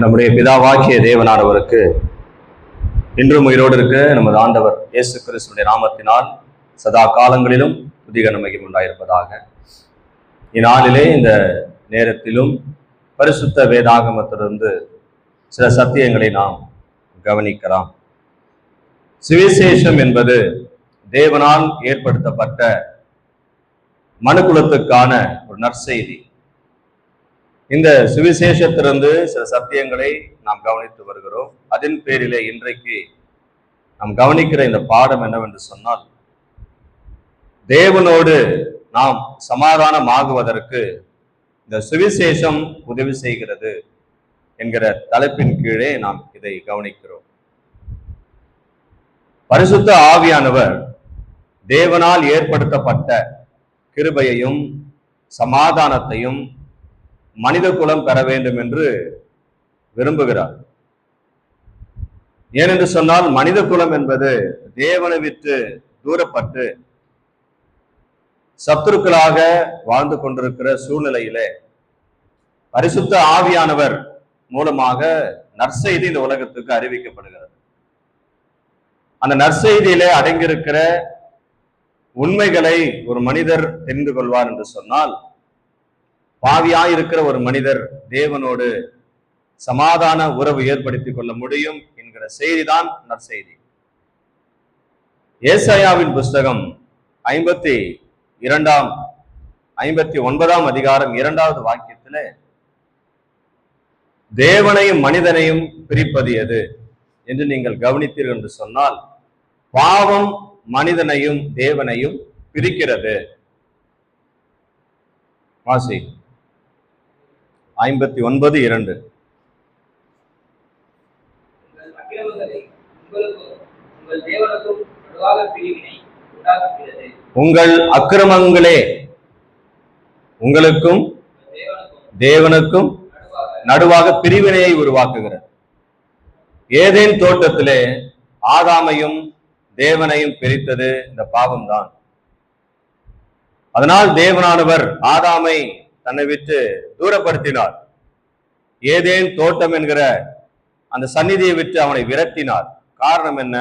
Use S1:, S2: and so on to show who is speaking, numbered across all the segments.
S1: நம்முடைய பிதாவாக்கிய தேவனானவருக்கு இன்றும் உயிரோடு இருக்க நமது ஆண்டவர் இயேசு கிறிஸ்துடைய நாமத்தினால் சதா காலங்களிலும் புதிக நம்பிக்கை உண்டாயிருப்பதாக. இந்நாளிலே இந்த நேரத்திலும் பரிசுத்த வேதாகமத்திலிருந்து சில சத்தியங்களை நாம் கவனிக்கலாம். சுவிசேஷம் என்பது தேவனால் ஏற்படுத்தப்பட்ட மனுக்குலத்துக்கான ஒரு நற்செய்தி. இந்த சுவிசேஷத்திலிருந்து சில சத்தியங்களை நாம் கவனித்து வருகிறோம். அதன் பேரிலே இன்றைக்கு நாம் கவனிக்கிற இந்த பாடம் என்னவென்று சொன்னால் தேவனோடு நாம் சமாதானமாகுவதற்கு இந்த சுவிசேஷம் உதவி செய்கிறது என்கிற தலைப்பின் கீழே நாம் இதை கவனிக்கிறோம். பரிசுத்த ஆவியானவர் தேவனால் ஏற்படுத்தப்பட்ட கிருபையையும் சமாதானத்தையும் மனித குலம் பெற வேண்டும் என்று விரும்புகிறார். ஏனென்று சொன்னால் மனித குலம் என்பது தேவனை விட்டு தூரப்பட்டு சத்துருக்களாக வாழ்ந்து கொண்டிருக்கிற சூழ்நிலையிலே பரிசுத்த ஆவியானவர் மூலமாக நற்செய்தி இந்த உலகத்துக்கு அறிவிக்கப்படுகிறது. அந்த நற்செய்தியிலே அடங்கியிருக்கிற உண்மைகளை ஒரு மனிதர் தெரிந்து கொள்வார் என்று சொன்னால் பாவியாய் இருக்கிற ஒரு மனிதர் தேவனோடு சமாதான உறவு ஏற்படுத்திக் கொள்ள முடியும் என்கிற செய்திதான் நற்செய்தி. ஏசாயாவின் புஸ்தகம் ஐம்பத்தி இரண்டாம் ஐம்பத்தி ஒன்பதாம் அதிகாரம் இரண்டாவது வாக்கியத்திலே தேவனையும் மனிதனையும் பிரிப்பது எது? என்று நீங்கள் கவனித்தீர்கள் என்று சொன்னால் பாவம் மனிதனையும் தேவனையும் பிரிக்கிறது. வாசி. ஐம்பத்தி ஒன்பது இரண்டு.
S2: உங்கள் அக்கிரமங்களே உங்களுக்கும் தேவனுக்கும் நடுவாக
S1: நடுவாக பிரிவினையை உருவாக்குகிறது. ஏதேன் தோட்டத்திலே ஆதாமையும் தேவனையும் பிரித்தது இந்த பாவம்தான். அதனால் தேவனானவர் ஆதாமை தன்னை விட்டு தூரப்படுத்தினார். ஏதேன் தோட்டம் என்கிற அந்த சந்நிதியை விட்டு அவனை விரட்டினார். காரணம் என்ன?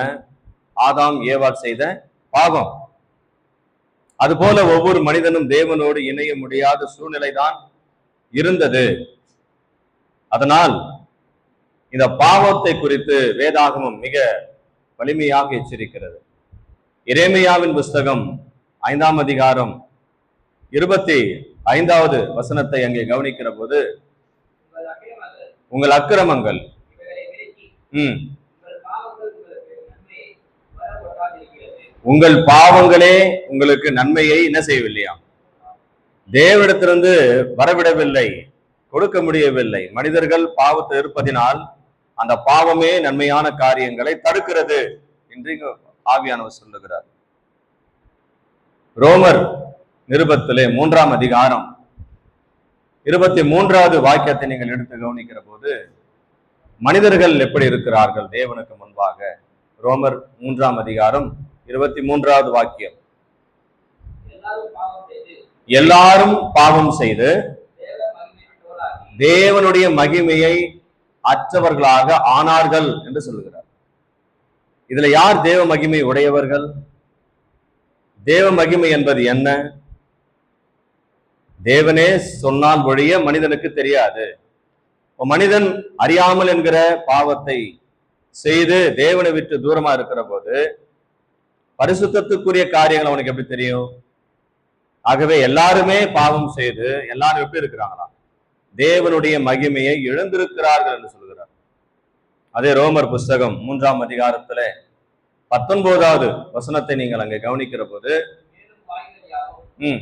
S1: ஆதாம் ஏவாள் செய்த பாவம். அதுபோல ஒவ்வொரு மனிதனும் தேவனோடு இணைய முடியாத சூழ்நிலைதான் இருந்தது. அதனால் இந்த பாவத்தை குறித்து வேதாகமம் மிக வலிமையாக எச்சரிக்கிறது. இறைமையாவின் புஸ்தகம் ஐந்தாம் அதிகாரம் இருபத்தி ஐந்தாவது வசனத்தை அங்கே கவனிக்கிற போது
S2: உங்கள் அக்கிரமங்கள் உம்
S1: ம்
S2: உங்கள் பாவங்களே உங்களுக்கு நன்மையை
S1: என்ன செய்யவில்லையா? தேவனிடத்திலிருந்து வரவிடவில்லை கொடுக்க முடியவில்லை. மனிதர்கள் பாவத்தில் இருப்பதினால் அந்த பாவமே நன்மையான காரியங்களை தடுக்கிறது என்று ஆவியானவர் சொல்லுகிறார். ரோமர் நிருபத்திலே மூன்றாம் அதிகாரம். இருபத்தி மூன்றாவது வாக்கியத்தை நீங்கள் எடுத்து கவனிக்கிற போது மனிதர்கள் எப்படி இருக்கிறார்கள் தேவனுக்கு முன்பாக? ரோமர் மூன்றாம் அதிகாரம் இருபத்தி மூன்றாவது வாக்கியம்.
S2: எல்லாரும் பாவம் செய்து
S1: தேவனுடைய மகிமையை அற்றவர்களாக ஆனார்கள் என்று சொல்லுகிறார். இதுல யார் தேவ மகிமை உடையவர்கள்? தேவ மகிமை என்பது என்ன? தேவனே சொன்னால் ஒழிய மனிதனுக்கு தெரியாது. மனிதன் அறியாமல் என்கிற பாவத்தை செய்து தேவனை விட்டு தூரமா இருக்கிற போது பரிசுத்தத்துக்குரிய காரியங்கள் அவனுக்கு எப்படி தெரியும்? ஆகவே எல்லாருமே பாவம் செய்து எல்லாரும் எப்படி இருக்கிறாங்களா தேவனுடைய மகிமையை இழந்திருக்கிறார்கள் என்று சொல்கிறார். அதே ரோமர் புஸ்தகம் மூன்றாம் அதிகாரத்துல பத்தொன்பதாவது வசனத்தை நீங்கள் அங்கே கவனிக்கிற போது
S2: உம்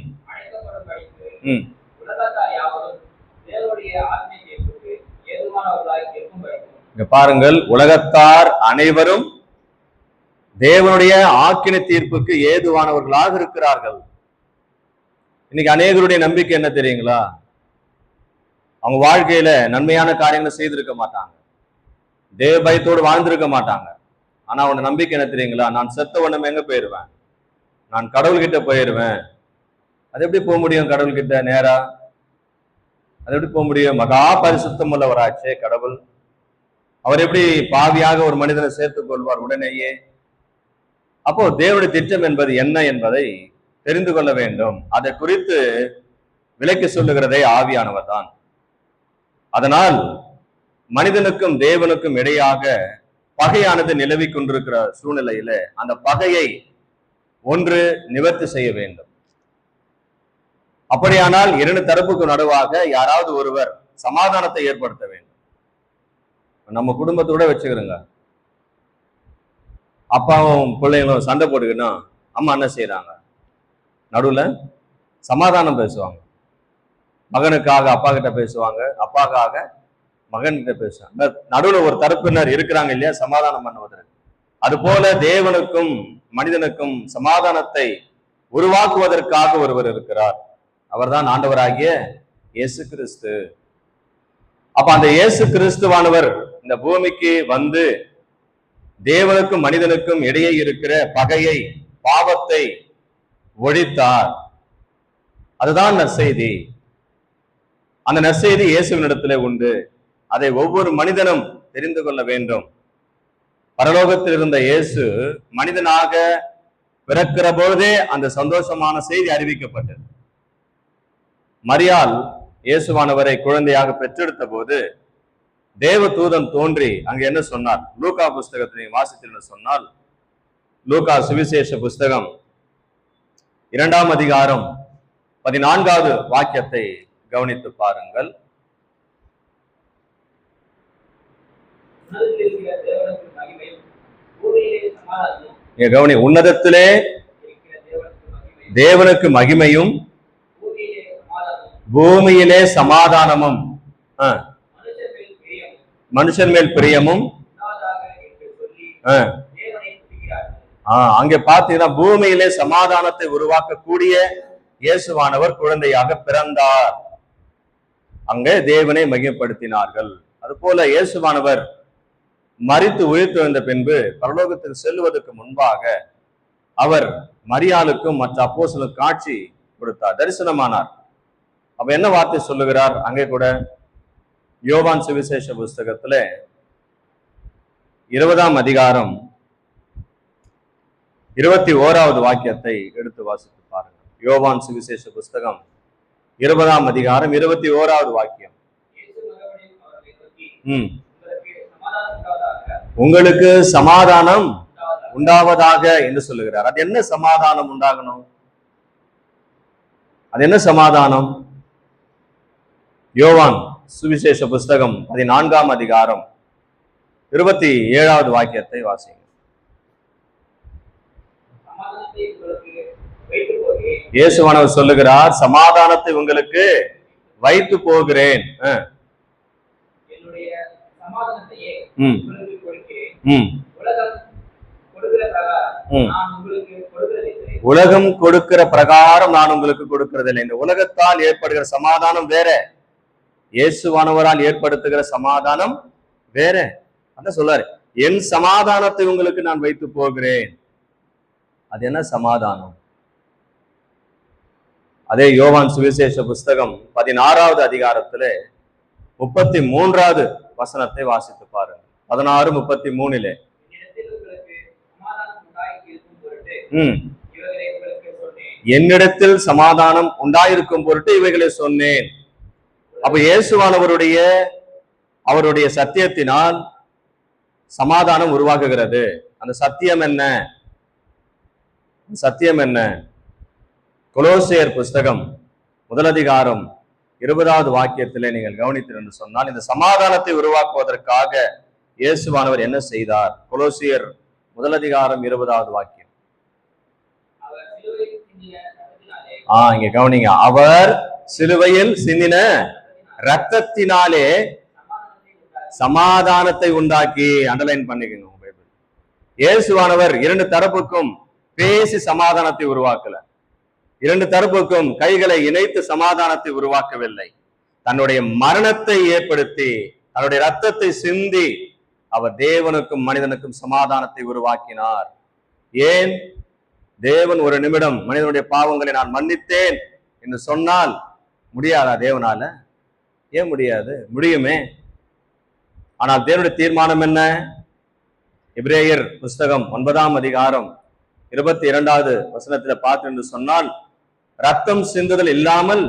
S1: இங்க பாருங்கள் உலகத்தார் அனைவரும் தேவனுடைய ஆக்கின தீர்ப்புக்கு ஏதுவானவர்களாக இருக்கிறார்கள். இன்னைக்கு அநேகருடைய நம்பிக்கை என்ன தெரியுங்களா? அவங்க வாழ்க்கையில நன்மையான காரியங்களை செய்திருக்க மாட்டாங்க. தேவ பயத்தோடு வாழ்ந்திருக்க மாட்டாங்க. ஆனா அவனோட நம்பிக்கை என்ன தெரியுங்களா? நான் செத்த உடனே எங்க போயிருவேன்? நான் கடவுள்கிட்ட போயிருவேன். அது எப்படி போக முடியும் கடவுள்கிட்ட நேரா? அது எப்படி போக முடியும்? மகா பரிசுத்தம் உள்ளவராச்சே கடவுள். அவர் எப்படி பாவியாக ஒரு மனிதனை சேர்த்துக் கொள்வார் உடனேயே? அப்போ தேவனுடைய திட்டம் என்பது என்ன என்பதை தெரிந்து கொள்ள வேண்டும். அதை குறித்து விலைக்கு சொல்லுகிறதே ஆவியானவர் தான். அதனால் மனிதனுக்கும் தேவனுக்கும் இடையாக பகையானது நிலவிக் கொண்டிருக்கிற சூழ்நிலையில அந்த பகையை ஒன்று நிவர்த்தி செய்ய வேண்டும். அப்படியானால் இரண்டு தரப்புக்கு நடுவாக யாராவது ஒருவர் சமாதானத்தை ஏற்படுத்த வேண்டும். நம்ம குடும்பத்தோட வச்சுக்கிறோங்க. அப்பாவும் பிள்ளைங்களும் சண்டை போட்டுக்கிட்டா அம்மா என்ன செய்யறாங்க நடுவுல சமாதானம் பேசுவாங்க. மகனுக்காக அப்பா கிட்ட பேசுவாங்க அப்பாக்காக மகன் கிட்ட பேசுவாங்க. நடுவுல ஒரு தரப்பினர் இருக்கிறாங்க இல்லையா சமாதானம் பண்ணுவதற்கு. அது போல தேவனுக்கும் மனிதனுக்கும் சமாதானத்தை உருவாக்குவதற்காக ஒருவர் இருக்கிறார். அவர்தான் ஆண்டவராகிய இயேசு கிறிஸ்து அப்ப அந்த இயேசு கிறிஸ்துவானவர் இந்த பூமிக்கு வந்து தேவனுக்கும் மனிதனுக்கும் இடையே இருக்கிற பகையை பாவத்தை ஒழித்தார். அதுதான் நற்செய்தி. அந்த நற்செய்தி இயேசுவினிடத்திலே உண்டு. அதை ஒவ்வொரு மனிதனும் தெரிந்து கொள்ள வேண்டும். பரலோகத்தில் இருந்த இயேசு மனிதனாக பிறக்கிற பொழுதே அந்த சந்தோஷமான செய்தி அறிவிக்கப்பட்டது. மரியாள் இயேசுவானவரை குழந்தையாக பெற்றெடுத்த போது தேவ தூதன் தோன்றி அங்க என்ன சொன்னார்? லூகா புஸ்தகத்தை வாசித்தீர்கள் சொன்னால் லூகா சுவிசேஷ புஸ்தகம் இரண்டாம் அதிகாரம் பதினான்காவது வாக்கியத்தை கவனித்து பாருங்கள். கவனி உன்னதத்திலே
S2: தேவனுக்கு மகிமை.
S1: தேவனுக்கு மகிமையும்
S2: பூமியிலே
S1: சமாதானமும் மனுஷன் மேல் பிரியமும்
S2: உண்டாவதாக என்று
S1: அங்கே பார்த்தீங்கன்னா பூமியிலே சமாதானத்தை உருவாக்கக்கூடிய இயேசுவானவர் குழந்தையாக பிறந்தார். அங்கே தேவனை மகிமைப்படுத்தினார்கள். அதுபோல இயேசுவானவர் மறித்து உயிர்த்தெழுந்த பின்பு பரலோகத்தில் செல்வதற்கு முன்பாக அவர் மரியாளுக்கும் மற்ற அப்போசலும் காட்சி கொடுத்தார் தரிசனமானார். அப்ப என்ன வார்த்தை சொல்லுகிறார்? அங்கே கூட யோவான் சுவிசேஷ புஸ்தகத்துல இருபதாம் அதிகாரம் இருபத்தி ஓராவது வாக்கியத்தை எடுத்து வாசித்து பாருங்க யோவான் சுவிசேஷ புஸ்தகம் இருபதாம் அதிகாரம் இருபத்தி ஓராவது வாக்கியம். ம்.
S2: உங்களுக்கு சமாதானம் உண்டாவதாக
S1: என்று சொல்லுகிறார். அது என்ன சமாதானம் உண்டாகணும்? அது என்ன சமாதானம்? யோவான் சுவிசேஷ புஸ்தகம் பதினான்காம் அதிகாரம் இருபத்தி ஏழாவது வாக்கியத்தை வாசிங்க
S2: சமாதானத்தை
S1: இயேசுவானவர் சொல்லுகிறார் சமாதானத்தை உங்களுக்கு வைத்து போகிறேன்.
S2: உலகம் கொடுக்கிற பிரகாரம் நான் உங்களுக்கு கொடுக்கிறதில்லை.
S1: இல்லை இந்த உலகத்தால் ஏற்படுகிற சமாதானம் வேற. இயேசுவானவரால் ஏற்படுத்துகிற சமாதானம் வேற. அதான் சொல்லாரு என் சமாதானத்தை உங்களுக்கு நான் வைத்து போகிறேன். அது என்ன சமாதானம்? அதே யோவான் சுவிசேஷ புஸ்தகம் பதினாறாவது அதிகாரத்துல முப்பத்தி மூன்றாவது வசனத்தை வாசித்து பாருங்க பதினாறு முப்பத்தி மூணிலே
S2: உம்
S1: என்னிடத்தில் சமாதானம் உண்டாயிருக்கும் பொருட்டு இவைகளை சொன்னேன். அப்ப இயேசுவானவருடைய அவருடைய சத்தியத்தினால் சமாதானம் உருவாக்குகிறது. அந்த சத்தியம் என்ன? சத்தியம் என்ன? கொலோசியர் புஸ்தகம் முதலதிகாரம் இருபதாவது வாக்கியத்திலே நீங்கள் கவனித்தீர் என்று சொன்னால் இந்த சமாதானத்தை உருவாக்குவதற்காக இயேசுவானவர் என்ன செய்தார்? கொலோசியர் முதலதிகாரம் இருபதாவது வாக்கியம்.
S2: ஆஹ்
S1: ஆ இங்க கவனிங்க. அவர் சிலுவையில் சிந்தின ரத்தத்தினாலே
S2: சமாதானத்தை உண்டாக்கி
S1: அண்டர்லைன் பண்ணிக்கோங்க உங்க பைபிள் இயேசுவானவர் இரண்டு தரப்புக்கும் பேசி சமாதானத்தை உருவாக்கல. இரண்டு தரப்புக்கும் கைகளை இணைத்து சமாதானத்தை உருவாக்கவில்லை. தன்னுடைய மரணத்தை ஏற்படுத்தி தன்னுடைய ரத்தத்தை சிந்தி அவர் தேவனுக்கும் மனிதனுக்கும் சமாதானத்தை உருவாக்கினார். ஏன்? தேவன் ஒரு நிமிடம் மனிதனுடைய பாவங்களை நான் மன்னித்தேன் என்று சொன்னால் முடியாதா தேவனால? ஏன் முடியாது? முடியுமே. ஆனால் தேவனுடைய தீர்மானம் என்ன? இப்ரேயர் புஸ்தகம் ஒன்பதாம் அதிகாரம் இருபத்தி இரண்டாவது வசனத்துல பார்த்து என்று சொன்னால் ரத்தம் சிந்துதல் இல்லாமல்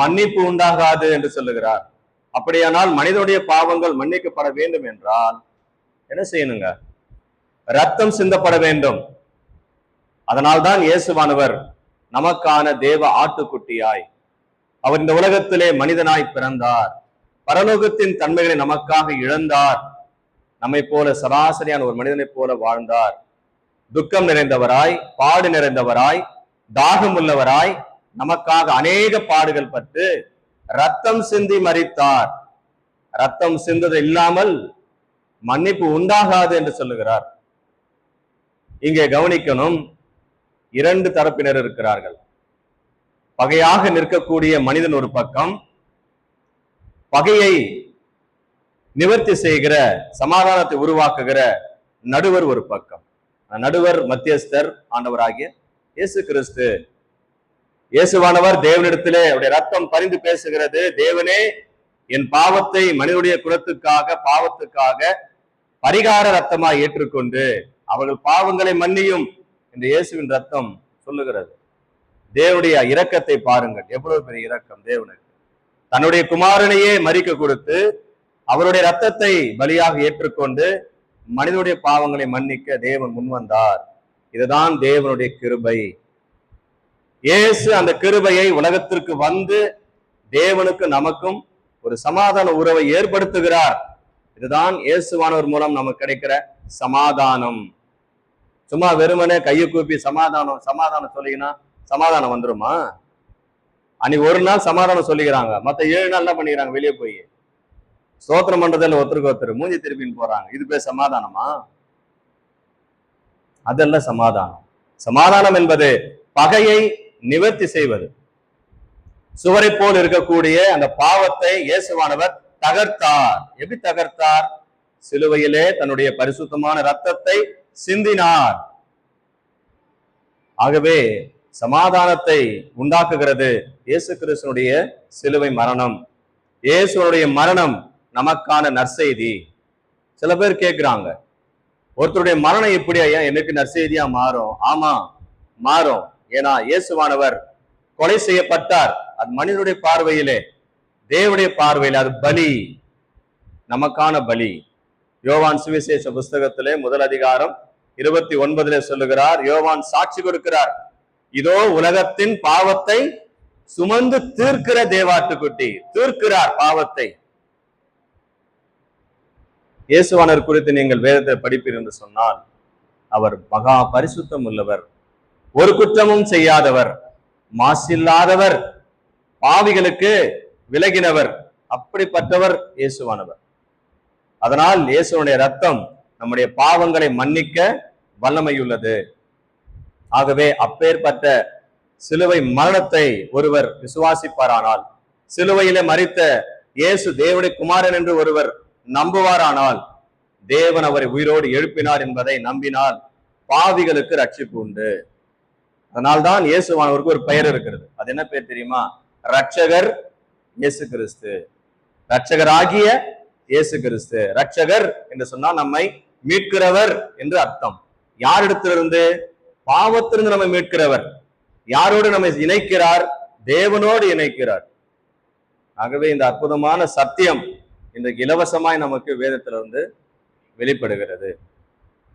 S1: மன்னிப்பு உண்டாகாது என்று சொல்லுகிறார். அப்படியானால் மனிதனுடைய பாவங்கள் மன்னிக்கப்பட வேண்டும் என்றால் என்ன செய்யணுங்க? ரத்தம் சிந்தப்பட வேண்டும். அதனால்தான் இயேசுவானவர் நமக்கான தேவ ஆட்டுக்குட்டியாய் அவர் இந்த உலகத்திலே மனிதனாய் பிறந்தார். பரலோகத்தின் தன்மைகளை நமக்காக இழந்தார். நம்மை போல சராசரியான ஒரு மனிதனைப் போல வாழ்ந்தார். துக்கம் நிறைந்தவராய் பாடு நிறைந்தவராய் தாகம் உள்ளவராய் நமக்காக அநேக பாடுகள் பட்டு ரத்தம் சிந்தி மறித்தார் ரத்தம் சிந்தது இல்லாமல் மன்னிப்பு உண்டாகாது என்று சொல்லுகிறார். இங்கே கவனிக்கணும் இரண்டு தரப்பினர் இருக்கிறார்கள். பகையாக நிற்கக்கூடிய மனிதன் ஒரு பக்கம் பகையை நிவர்த்தி செய்கிற சமாதானத்தை உருவாக்குகிற நடுவர் ஒரு பக்கம். நடுவர் மத்தியஸ்தர் ஆண்டவராகிய இயேசு கிறிஸ்து. இயேசுவானவர் தேவனிடத்திலே அவருடைய ரத்தம் பரிந்து பேசுகிறது. தேவனே என் பாவத்தை மனிதனுடைய குலத்துக்காக பாவத்துக்காக பரிகார ரத்தமாய் ஏற்றுக்கொண்டு அவர்கள் பாவங்களை மன்னியும் இந்த இயேசுவின் ரத்தம் சொல்லுகிறது. தேவனுடைய இரக்கத்தை பாருங்கள். எவ்வளவு பெரிய இரக்கம் தேவனுக்கு. தன்னுடைய குமாரனையே மறிக்க கொடுத்து அவருடைய ரத்தத்தை பலியாக ஏற்றுக்கொண்டு மனிதனுடைய பாவங்களை மன்னிக்க தேவன் முன்வந்தார் இதுதான் தேவனுடைய கிருபை. இயேசு அந்த கிருபையை உலகத்திற்கு வந்து தேவனுக்கு நமக்கும் ஒரு சமாதான உறவை ஏற்படுத்துகிறார். இதுதான் இயேசுவானவர் மூலம் நமக்கு கிடைக்கிற சமாதானம். சும்மா வெறுமனே கையை கூப்பி சமாதானம் சமாதானம் சொல்லிங்கன்னா சமாதானம் வந்துருமா? அன்னைக்கு ஒரு நாள் சமாதானம் சொல்லிக்கிறாங்க. மத்த ஏழு நாள் என்ன பண்ணிக்கிறாங்க? வெளியே போய். ஸ்தோத்திரம் பண்றதில் ஒருத்தருக்கு ஒருத்தர். மூஞ்சி திருப்பின்னு போறாங்க. இது பேர் சமாதானமா? அதெல்லாம் சமாதானம். சமாதானம் என்பது பகையை நிவர்த்தி செய்வது. சுவரை போல் இருக்கக்கூடிய அந்த பாவத்தை இயேசுவானவர் தகர்த்தார். எப்படி தகர்த்தார்? சிலுவையிலே தன்னுடைய பரிசுத்தமான ரத்தத்தை சிந்தினார். ஆகவே சமாதானத்தை உண்டாக்குகிறது இயேசு கிறிஸ்தனுடைய சிலுவை மரணம். இயேசுடைய மரணம் நமக்கான நற்செய்தி. சில பேர் கேட்குறாங்க ஒருத்தருடைய மரணம் எப்படி ஐயா எனக்கு நற்செய்தியா மாறும்? ஆமா மாறும். ஏன்னா இயேசுவானவர் கொலை செய்யப்பட்டார். அது மனிதனுடைய பார்வையிலே தேவனுடைய பார்வையில் அது பலி. நமக்கான பலி. யோவான் சுவிசேஷ புஸ்தகத்திலே முதல் அதிகாரம் இருபத்தி ஒன்பதுல சொல்லுகிறார் யோவான் சாட்சி கொடுக்கிறார். இதோ உலகத்தின் பாவத்தை சுமந்து தீர்க்கிற தேவாட்டுக்குட்டி தீர்க்கிறார் பாவத்தை. இயேசுவானர் குறித்து நீங்கள் வேதத்தை படிப்பீர் என்று சொன்னால் அவர் மகா பரிசுத்தம் உள்ளவர் ஒரு குற்றமும் செய்யாதவர் மாசில்லாதவர் பாவிகளுக்கு விலகினவர் அப்படிப்பட்டவர் இயேசுவானவர். அதனால் இயேசுவனுடைய ரத்தம் நம்முடைய பாவங்களை மன்னிக்க வல்லமையுள்ளது. ஆகவே அப்பேற்பட்ட சிலுவை மரணத்தை ஒருவர் விசுவாசிப்பாரானால் சிலுவையிலே மறித்த இயேசு தேவனுடைய குமாரன் என்று ஒருவர் நம்புவாரானால் தேவன் அவரை உயிரோடு எழுப்பினார் என்பதை நம்பினால் பாவிகளுக்கு ரட்சிப்பு உண்டு. அதனால்தான் இயேசுவானவருக்கு ஒரு பெயர் இருக்கிறது. அது என்ன பேர் தெரியுமா? ரட்சகர் இயேசு கிறிஸ்து. ரட்சகராகிய இயேசு கிறிஸ்து. ரட்சகர் என்று சொன்னால் நம்மை மீட்கிறவர் என்று அர்த்தம். யாரிடத்திலிருந்து பாவத்திலிருந்து நம்மை மீட்கிறவர். யாரோடு நம்மை இணைக்கிறார்? தேவனோடு இணைக்கிறார். ஆகவே இந்த அற்புதமான சத்தியம் இன்றைக்கு இலவசமாய் நமக்கு வேதத்திலிருந்து வெளிப்படுகிறது.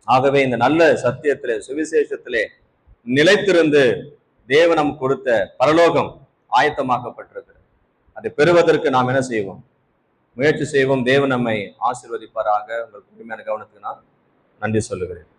S1: ஆகவே இந்த நல்ல சத்தியத்திலே சுவிசேஷத்திலே நிலைத்திருந்து தேவ நம் கொடுத்த பரலோகம் ஆயத்தமாக்கப்பட்டிருக்கிறது. அதை பெறுவதற்கு நாம் என்ன செய்வோம்? முயற்சி செய்வோம். தேவன் நம்மை ஆசிர்வதிப்பாராக. உங்கள் உரிமையான கவனத்துக்கு நான் நன்றி சொல்லுகிறேன்.